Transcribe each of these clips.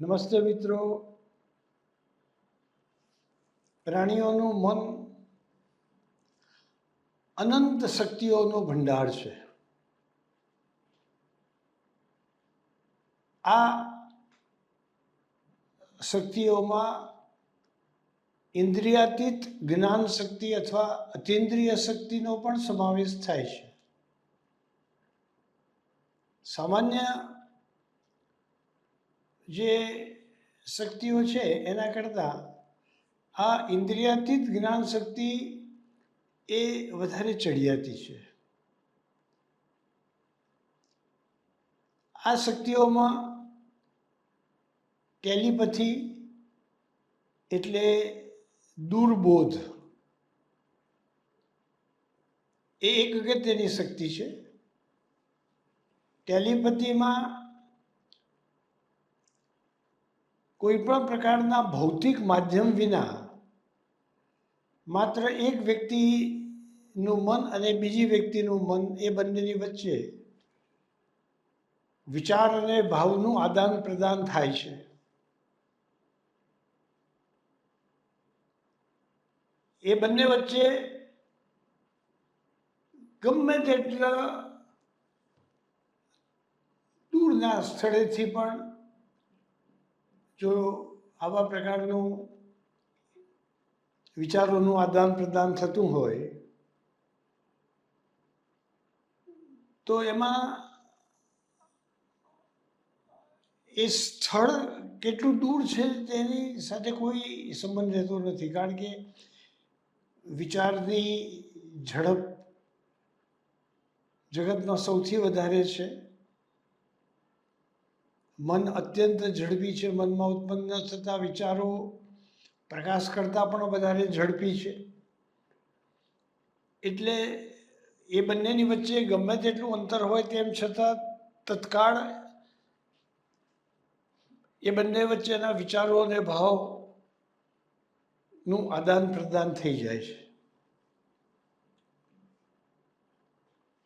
નમસ્તે મિત્રો. પ્રાણીઓનું મન અનંત શક્તિઓનો ભંડાર છે. આ શક્તિઓમાં ઇન્દ્રિયાતીત જ્ઞાન શક્તિ અથવા અતિન્દ્રિય શક્તિનો પણ સમાવેશ થાય છે. સામાન્ય જે શક્તિઓ છે એના કરતાં આ ઇન્દ્રિયાતીત જ્ઞાન શક્તિ એ વધારે ચડિયાતી છે. આ શક્તિઓમાં ટેલિપથી એટલે દુર્બોધ એ એક અગત્યની શક્તિ છે. ટેલિપથીમાં કોઈ પણ પ્રકારના ભૌતિક માધ્યમ વિના માત્ર એક વ્યક્તિનું મન અને બીજી વ્યક્તિનું મન એ બંનેની વચ્ચે વિચાર અને ભાવનું આદાન પ્રદાન થાય છે. એ બંને વચ્ચે ગમે તેટલા દૂરના સ્થળેથી પણ જો આવા પ્રકારનું વિચારોનું આદાન પ્રદાન થતું હોય, તો એમાં એ સ્થળ કેટલું દૂર છે તેની સાથે કોઈ સંબંધ રહેતો નથી. કારણ કે વિચારની ઝડપ જગતમાં સૌથી વધારે છે. મન અત્યંત ઝડપી છે, મનમાં ઉત્પન્ન થતા વિચારો પ્રકાશ કરતાં પણ વધારે ઝડપી છે. એટલે એ બંનેની વચ્ચે ગમે તેટલું અંતર હોય તેમ છતાં તત્કાળ એ બંને વચ્ચેના વિચારો અને ભાવનું આદાન પ્રદાન થઈ જાય છે.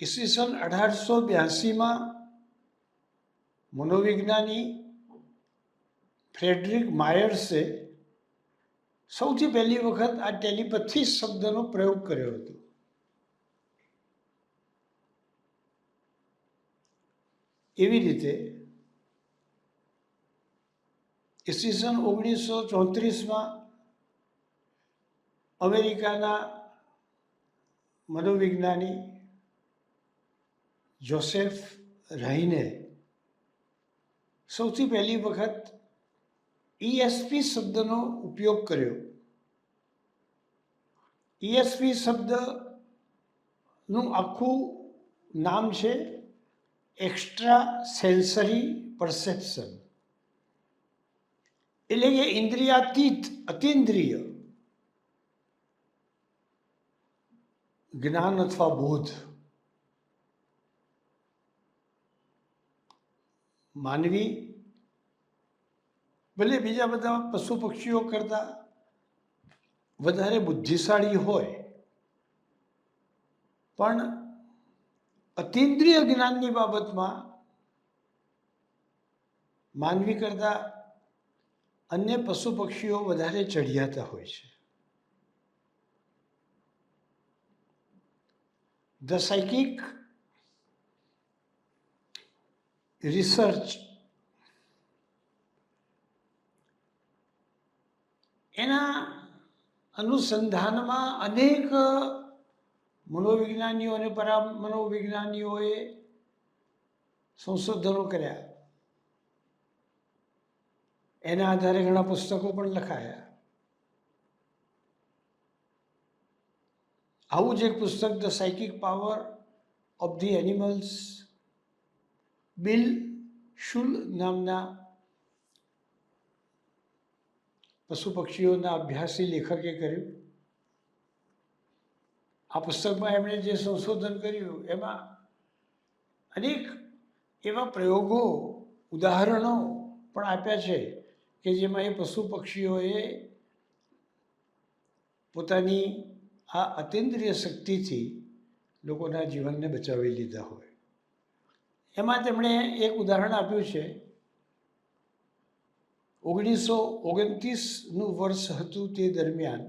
ઈસવીસન અઢારસો બ્યાસીમાં મનોવિજ્ઞાની ફ્રેડરિક માયર્સે સૌથી પહેલી વખત આ ટેલિપથી શબ્દનો પ્રયોગ કર્યો હતો. એવી રીતે ઈસવીસન ઓગણીસો ચોત્રીસમાં અમેરિકાના મનોવિજ્ઞાની જોસેફ રાહીને સૌથી પહેલી વખત ઈએસપી શબ્દનો ઉપયોગ કર્યો. ઈએસપી શબ્દનું આખું નામ છે એક્સ્ટ્રા સેન્સરી પરસેપ્શન એટલે કે ઇન્દ્રિયાતીત અતિન્દ્રિય. જ્ઞાન અથવા બોધ. માનવી, ભલે બીજા બધા પશુ પક્ષીઓ કરતાં વધારે બુદ્ધિશાળી હોય, પણ અતિન્દ્રિય જ્ઞાનની બાબતમાં માનવી કરતાં અન્ય પશુ પક્ષીઓ વધારે ચઢિયાતા હોય છે. ધ સાયકિક રિસર્ચ એના અનુસંધાનમાં અનેક મનોવિજ્ઞાનીઓ અને પરા, મનોવિજ્ઞાનીઓએ સંશોધનો કર્યા. એના આધારે ઘણા પુસ્તકો પણ લખાયા. આવું જ એક પુસ્તક the psychic power of the animals Bill Schul નામના પશુ પક્ષીઓના અભ્યાસી લેખકે કર્યું. આ પુસ્તકમાં એમણે જે સંશોધન કર્યું, એમાં અનેક એવા પ્રયોગો, ઉદાહરણો પણ આપ્યા છે કે જેમાં એ પશુ પક્ષીઓએ પોતાની આ અતિન્દ્રિય શક્તિથી લોકોના જીવનને બચાવી લીધા હોય. એમાં તેમણે એક ઉદાહરણ આપ્યું છે. ઓગણીસો ઓગણત્રીસનું વર્ષ હતું તે દરમિયાન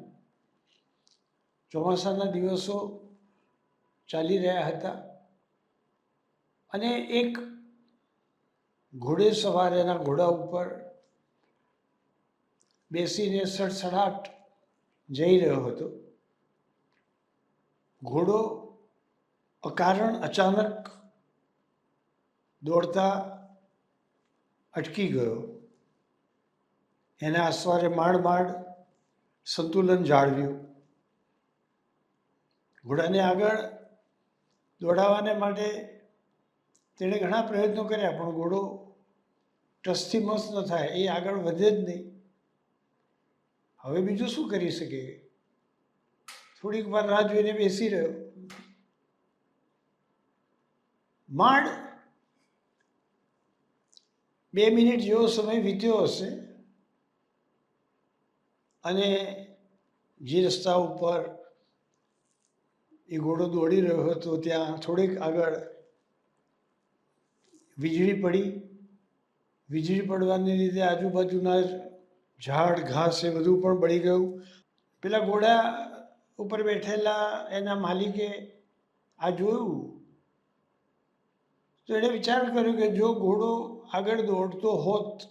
ચોમાસાના દિવસો ચાલી રહ્યા હતા અને એક ઘોડે સવાર એના ઘોડા ઉપર બેસીને સડસડાટ જઈ રહ્યો હતો. ઘોડો અકારણ અચાનક દોડતા અટકી ગયો. એના આસવારે માંડ માંડ સંતુલન જાળવ્યું. ઘોડાને આગળ દોડાવવાને માટે તેણે ઘણા પ્રયત્નો કર્યા, પણ ઘોડો ટસથી મસ્ત ન થાય, એ આગળ વધે જ નહીં. હવે બીજું શું કરી શકે? થોડીક વાર રાહ જોઈને બેસી રહ્યો. માંડ બે મિનિટ જેવો સમય વીત્યો હશે અને જે રસ્તા ઉપર એ ઘોડો દોડી રહ્યો હતો, ત્યાં થોડીક આગળ વીજળી પડી. વીજળી પડવાને લીધે આજુબાજુના ઝાડ, ઘાસ એ બધું પણ બળી ગયું. પેલા ઘોડા ઉપર બેઠેલા એના માલિકે આ જોયું. તો એણે વિચાર કર્યો કે જો ઘોડો આગળ દોડતો હોત,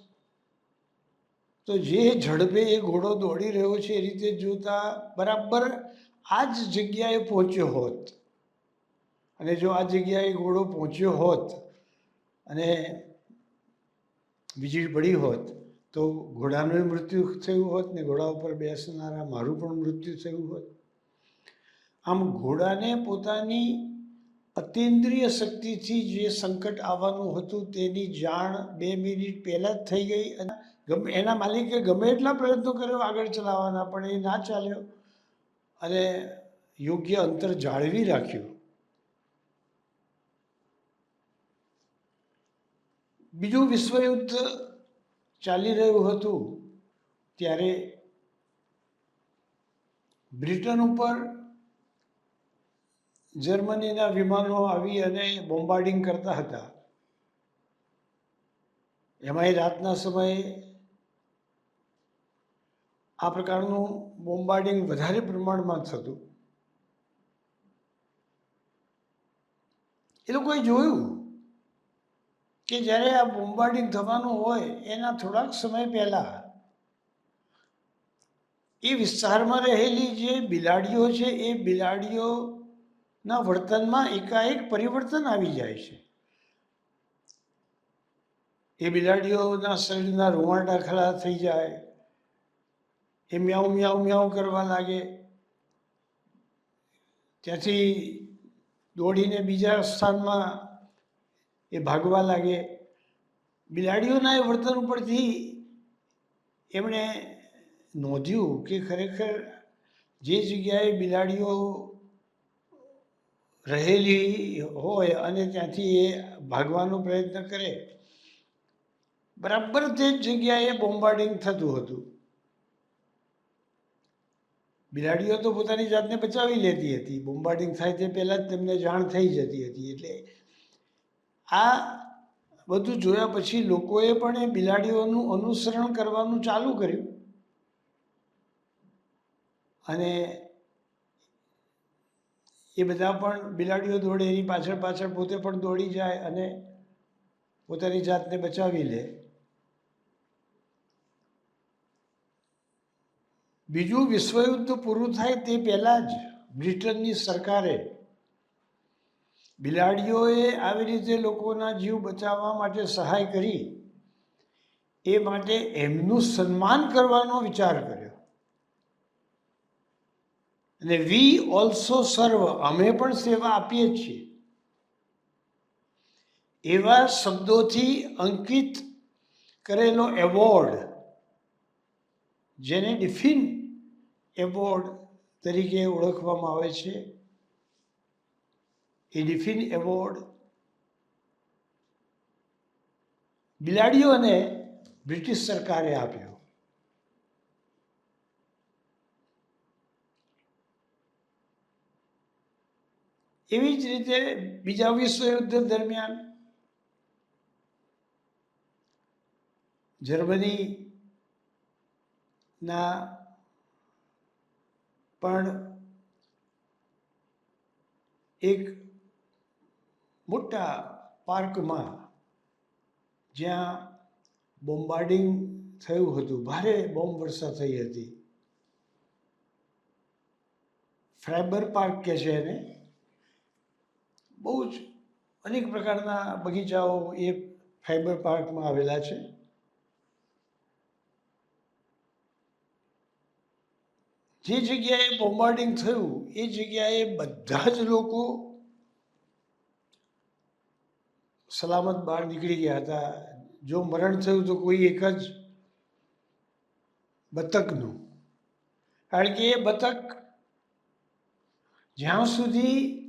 તો જે ઝડપે એ ઘોડો દોડી રહ્યો છે એ રીતે જોતા બરાબર આ જ જગ્યાએ પહોંચ્યો હોત. અને જો આ જગ્યાએ ઘોડો પહોંચ્યો હોત અને વીજળી પડી હોત, તો ઘોડાનું મૃત્યુ થયું હોત ને ઘોડા ઉપર બેસનારા મારું પણ મૃત્યુ થયું હોત. આમ ઘોડાને પોતાની અતિન્દ્રિય શક્તિથી જે સંકટ આવવાનું હતું તેની જાણ બે મિનિટ પહેલાં જ થઈ ગઈ અને ગમે એના માલિકે ગમે એટલા પ્રયત્નો કર્યો આગળ ચલાવવાના, પણ એ ના ચાલ્યો અને યોગ્ય અંતર જાળવી રાખ્યું. બીજું વિશ્વયુદ્ધ ચાલી રહ્યું હતું ત્યારે બ્રિટન ઉપર જર્મનીના વિમાનો આવી અને બોમ્બાર્ડિંગ કરતા હતા. એમાંય રાતના સમયે આ પ્રકારનું બોમ્બાર્ડિંગ વધારે પ્રમાણમાં થતું. એ લોકોએ જોયું કે જ્યારે આ બોમ્બાર્ડિંગ થવાનું હોય, એના થોડાક સમય પહેલાં એ વિસ્તારમાં રહેલી જે બિલાડીઓ છે, એ બિલાડીઓના વર્તનમાં એકાએક પરિવર્તન આવી જાય છે. એ બિલાડીઓના શરીરના રૂવાટા ખડા થઈ જાય, એ મ્યાઉ મ્યાઉ મ્યાઉ કરવા લાગે. ત્યાંથી દોડીને બીજા સ્થાનમાં એ ભાગવા લાગે. બિલાડીઓના એ વર્તન ઉપરથી એમણે નોંધ્યું કે ખરેખર જે જગ્યાએ બિલાડીઓ રહેલી હોય અને ત્યાંથી એ ભાગવાનો પ્રયત્ન કરે. બરાબર તે જ જગ્યાએ બોમ્બાર્ડિંગ થતું હતું. બિલાડીઓ તો પોતાની જાતને બચાવી લેતી હતી. બોમ્બાર્ડિંગ થાય તે પહેલાં જ તેમને જાણ થઈ જતી હતી. એટલે આ બધું જોયા પછી લોકોએ પણ એ બિલાડીઓનું અનુસરણ કરવાનું ચાલુ કર્યું. અને એ બધા પણ બિલાડીઓ દોડે, એની પાછળ પાછળ પોતે પણ દોડી જાય અને પોતાની જાતને બચાવી લે. બીજું વિશ્વયુદ્ધ પૂરું થાય તે પહેલાં જ બ્રિટનની સરકારે બિલાડીઓએ આવી રીતે લોકોના જીવ બચાવવા માટે સહાય કરી, એ માટે એમનું સન્માન કરવાનો વિચાર કર્યો. અને વી ઓલ્સો સર્વ અમે પણ સેવા આપીએ છીએ. એવા શબ્દોથી અંકિત કરેલો એવોર્ડ જેને ડિફિન એવોર્ડ તરીકે ઓળખવામાં આવે છે. એ ડિફિન એવોર્ડ બિલાડીઓને બ્રિટિશ સરકારે આપ્યો. એવી જ રીતે બીજા વિશ્વયુદ્ધ દરમિયાન જર્મની ના પણ એક મોટા પાર્કમાં જ્યાં બોમ્બાર્ડિંગ થયું હતું. ભારે બોમ્બ વર્ષા થઈ હતી. ફ્રાઈબર પાર્ક કે છે એને? બહુ જ અનેક પ્રકારના બગીચાઓ એ ફાઈબર પાર્કમાં આવેલા છે. જે જગ્યાએ બોમ્બાર્ડિંગ થયું, એ જગ્યાએ બધા જ લોકો સલામત બહાર નીકળી ગયા હતા. જો મરણ થયું તો કોઈ એક જ બતકનું. કારણ કે એ બતક જ્યાં સુધી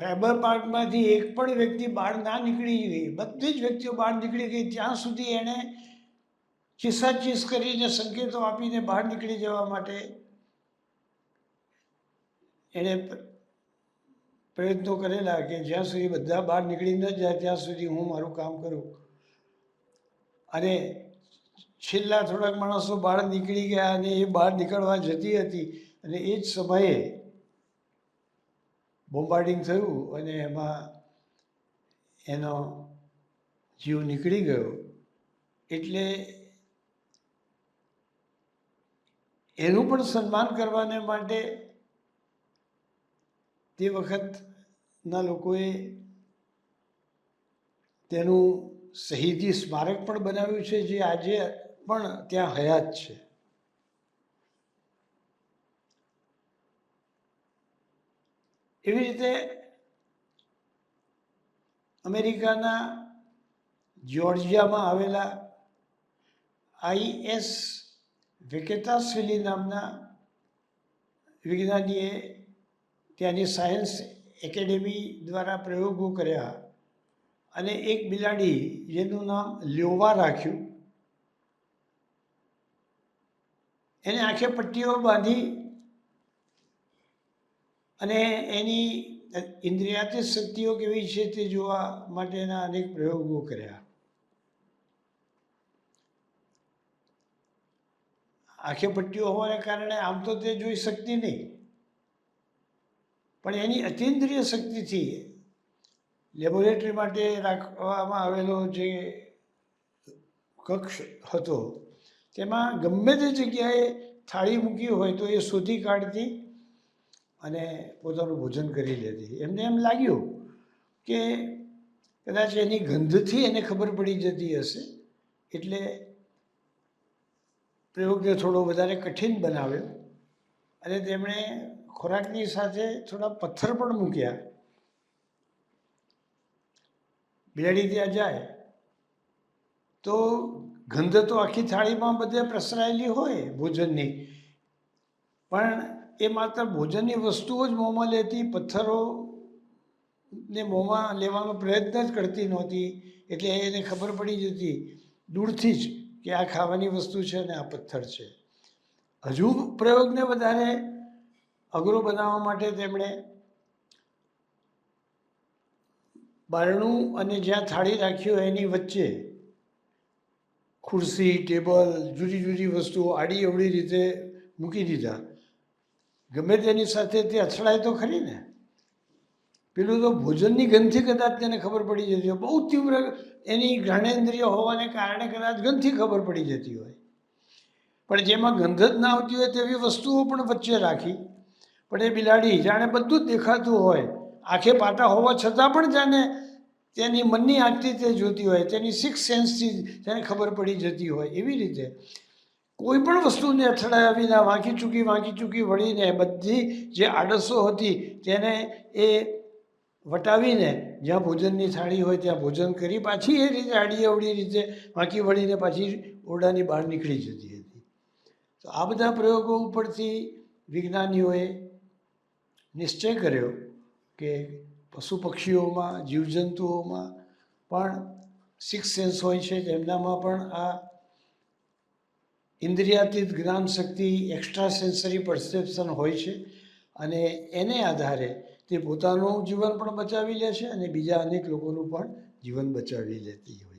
ફાઈબર પાર્કમાંથી એક પણ વ્યક્તિ બહાર ના નીકળી ગઈ. બધી જ વ્યક્તિઓ બહાર નીકળી ગઈ. ત્યાં સુધી એણે ચીસાચીસ કરીને સંકેતો આપીને બહાર નીકળી જવા માટે એણે પ્રયત્નો કરેલા કે જ્યાં સુધી બધા બહાર નીકળી ન જાય, ત્યાં સુધી હું મારું કામ કરું. અને છેલ્લા થોડાક માણસો બહાર નીકળી ગયા અને એ બહાર નીકળવા જતી હતી. અને એ જ સમયે બોમ્બાર્ડિંગ થયું અને એમાં એનો જીવ નીકળી ગયો. એટલે એનું પણ સન્માન કરવાને માટે તે વખતના લોકોએ તેનું શહીદી સ્મારક પણ બનાવ્યું છે, જે આજે પણ ત્યાં હયાત છે. એવી રીતે અમેરિકાના જ્યોર્જિયામાં આવેલા આઈએસ વેકેતાસ્વિલી નામના વિજ્ઞાનીએ ત્યાંની સાયન્સ એકેડેમી દ્વારા પ્રયોગો કર્યા અને એક બિલાડી જેનું નામ લ્યોવા રાખ્યું. એને આંખે પટ્ટીઓ બાંધી અને એની ઇન્દ્રિયાતીત શક્તિઓ કેવી છે તે જોવા માટેના અનેક પ્રયોગો કર્યા. આંખે પટ્ટીઓ હોવાને કારણે આમ તો તે જોઈ શકતી નહીં. પણ એની અતિન્દ્રિય શક્તિથી લેબોરેટરી માટે રાખવામાં આવેલો જે કક્ષ હતો, તેમાં ગમે તે જગ્યાએ થાળી મૂકી હોય તો એ શોધી કાઢતી અને પોતાનું ભોજન કરી લેતી. એમને એમ લાગ્યું કે કદાચ એની ગંધથી એને ખબર પડી જતી હશે, એટલે પ્રયોગને થોડો વધારે કઠિન બનાવ્યો અને તેમણે ખોરાકની સાથે થોડા પથ્થર પણ મૂક્યા. બિલાડી ત્યાં જાય તો ગંધ તો આખી થાળીમાં બધે પ્રસરાયેલી હોય ભોજનની. પણ એ માત્ર ભોજનની વસ્તુઓ જ મોંમાં લેતી, પથ્થરો ને મોંમાં લેવાનો પ્રયત્ન જ કરતી નહોતી. એટલે એને ખબર પડી જતી, દૂરથી જ કે આ ખાવાની વસ્તુ છે અને આ પથ્થર છે. હજુ પ્રયોગને વધારે અઘરો બનાવવા માટે તેમણે બારણું અને જ્યાં થાળી રાખ્યો એની વચ્ચે ખુરશી, ટેબલ, જુદી જુદી વસ્તુઓ આડી અવળી રીતે મૂકી દીધા. ગમે તેની સાથે તે અથડાય તો ખરી ને. પેલું તો ભોજનની ગંધથી કદાચ તેને ખબર પડી જતી હોય. બહુ તીવ્ર એની ઘ્રાણેન્દ્રિય હોવાને કારણે કદાચ ગંધથી ખબર પડી જતી હોય. પણ જેમાં ગંધ જ ના આવતી હોય તેવી વસ્તુઓ પણ વચ્ચે રાખી. પણ એ બિલાડી જાણે બધું જ દેખાતું હોય. આંખે પાટા હોવા છતાં પણ જાણે તેની મનની આંખથી તે જોતી હોય, તેની સિક્સ સેન્સથી તેને ખબર પડી જતી હોય. એવી રીતે કોઈ પણ વસ્તુને અથડાયા વિના વાંકી ચૂકી વાંકી ચૂકી વળીને બધી જે આડસો હતી તેને એ વટાવીને જ્યાં ભોજનની થાળી હોય ત્યાં ભોજન કરી પાછી એ રીતે આડી અવડી રીતે વાંકી વળીને પાછી ઓરડાની બહાર નીકળી જતી હતી. તો આ બધા પ્રયોગો ઉપરથી વિજ્ઞાનીઓએ નિશ્ચય કર્યો કે પશુ પક્ષીઓમાં, જીવજંતુઓમાં પણ સિક્સ સેન્સ હોય છે, તેમનામાં પણ આ ઇન્દ્રિયાતીત જ્ઞાન શક્તિ એક્સ્ટ્રા સેન્સરી પરસેપ્શન હોય છે અને એને આધારે તે પોતાનું જીવન પણ બચાવી લે છે અને બીજા અનેક લોકોનું પણ જીવન બચાવી લેતી હોય